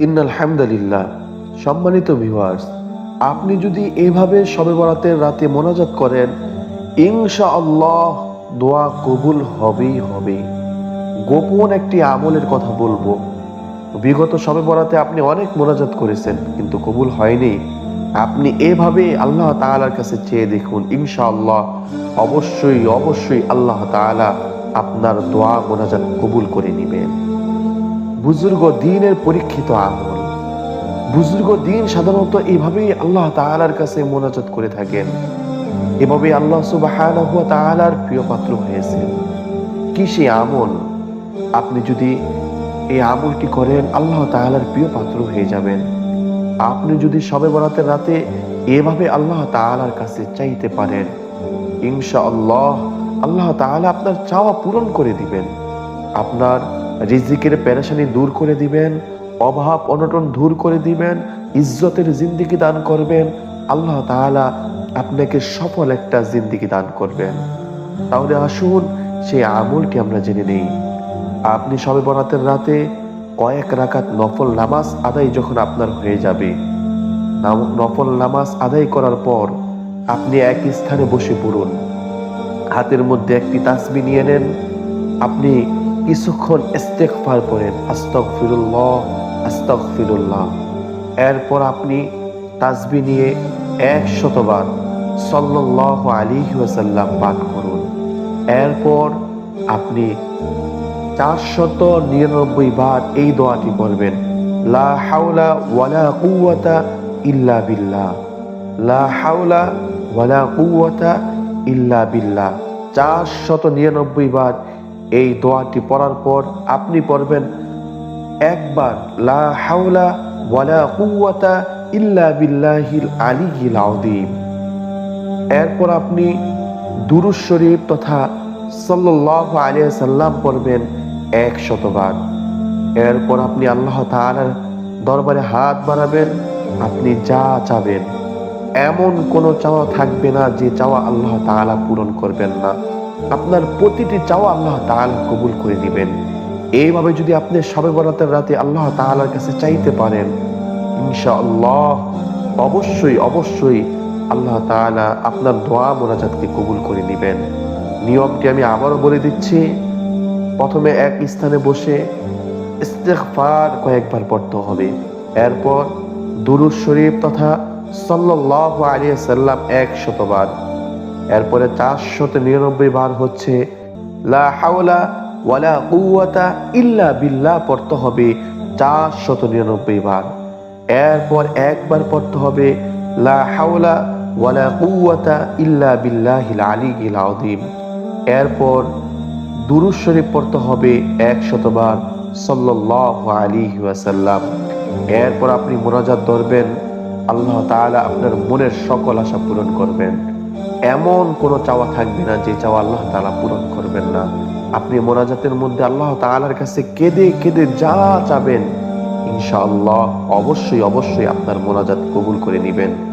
ইন্নাল হামদালিল্লাহ। সম্মানিত ভিউয়ার্স আপনি যদি এভাবে সবে বরাতের রাতে মোনাজাত করেন ইনশা আল্লাহ দোয়া কবুল হবেই হবে। গোপন একটি আমলের কথা বলব। বিগত সবে বরাতে আপনি অনেক মোনাজাত করেছেন, কিন্তু কবুল হয়নি। আপনি এভাবে আল্লাহ তাআলার কাছে চেয়ে দেখুন, ইনশাআল্লাহ অবশ্যই অবশ্যই আল্লাহ তাআলা আপনার দোয়া মোনাজাত কবুল করে নেবেন। বুজুর্গ দিনের পরীক্ষিত আমল। বুজুর্গ দিন সাধারণত এইভাবেই আল্লাহ তাআলার কাছে মোনাজাত করে থাকেন। এভাবে আল্লাহ সুবহানাহু ওয়া তাআলার প্রিয় পাত্র হয়েছেন। কি সেই আমল? আপনি যদি এই আমলটি করেন, আল্লাহ তাআলার প্রিয় পাত্র হয়ে যাবেন। আপনি যদি সবে বরাতের রাতে এভাবে আল্লাহ তাআলার কাছে চাইতে পারেন, ইনশাআল্লাহ আল্লাহ তাআলা আপনার চাওয়া পূরণ করে দিবেন। আপনার রিজিকের পেরেশানি দূর করে দিবেন, অভাব অনটন দূর করে দিবেন, ইজ্জতের জিন্দিগি দান করবেন, আল্লাহ তাআলা আপনাকে সফল একটা জিন্দিগি দান করবেন। তাহলে আসুন সেই আমলটি আমরা জেনে নেই। আপনি সবে বরাতের রাতে কয়েক রাকাত নফল নামাজ আদায় যখন আপনার হয়ে যাবে নফল নামাজ আদায় করার পর আপনি এক স্থানে বসে পড়ুন। হাতের মধ্যে একটি তাসবি নিয়ে নেন। আপনি কিছুক্ষণ ইস্তেগফার করেন আস্তক ফিরুল্লাহ আস্তক ফিরুল্লাহ এরপর আপনি তাসবি নিয়ে এক শতবার সাল্লাল্লাহু আলাইহি ওয়াসাল্লাম পাঠ করুন। এরপর আপনি চারশত নিরানব্বই বার এই দোয়াটি করবেন লা হাওলা ওয়ালা কুওয়াতা ইল্লা বিল্লাহ। লা হাওলা ওয়ালা কুওয়াতা ইল্লা বিল্লাহ। চারশত নিরানব্বই বার এই দোয়াটি পড়ার পর আপনি পড়বেন, একবার লা হাওলা ওয়ালা কুওয়াতা ইল্লা বিল্লাহিল আযীম। এরপর আপনি দুরুজ শরীফ তথা সাল্লাল্লাহু আলাইহি সাল্লাম পড়বেন এক শতবার এরপর আপনি আল্লাহ তাআলার দরবারে হাত বাড়াবেন, আপনি যা চাবেন। এমন কোনো চাওয়া থাকবে না যে চাওয়া আল্লাহ তাআলা পূরণ করবেন না। আপনার প্রতিটি চাওয়া আল্লাহ তাআলা কবুল করে নেবেন। এইভাবে যদি আপনি সবে বরাতের রাতে আল্লাহ তাআলার কাছে চাইতে পারেন, ইনশাআল্লাহ অবশ্যই অবশ্যই আল্লাহ তাআলা আপনার দোয়া মোনাজাতকে কবুল করে নেবেন। নিয়মটি আমি আবারও বলে দিচ্ছি, প্রথমে এক স্থানে বসে ইস্তেগফার কয়েকবার পড়তে হবে। এরপর দুরুদ শরীফ তথা সাল্লাল্লাহু আলাইহি সাল্লাম এক শতবার এরপরে চারশত নিরানব্বই বার হচ্ছে, লা হাওলা ওয়ালা কুওয়াতা ইল্লা বিল্লাহ পড়তে হবে চারশত নিরানব্বই বার। এরপর একবার পড়তে হবে, লা হাওলা ওয়ালা কুওয়াতা ইল্লা বিল্লাহিল আলিয়িল আযীম। এরপর দুরুদ শরীফ পড়তে হবে এক শতবার সাল্লাল্লাহু আলাইহি ওয়াসাল্লাম। এরপর আপনি মোনাজাত ধরবেন, আল্লাহ তাআলা আপনার মনের সকল আশা পূরণ করবেন। এমন কোনো চাওয়া থাকবে না যে চাওয়া আল্লাহ তালা পূরণ করবেন না। আপনি মোনাজাতের মধ্যে আল্লাহ তালার কাছে কেঁদে কেঁদে যা চাবেন, ইনশাআল্লাহ অবশ্যই অবশ্যই আপনার মোনাজাত কবুল করে নেবেন।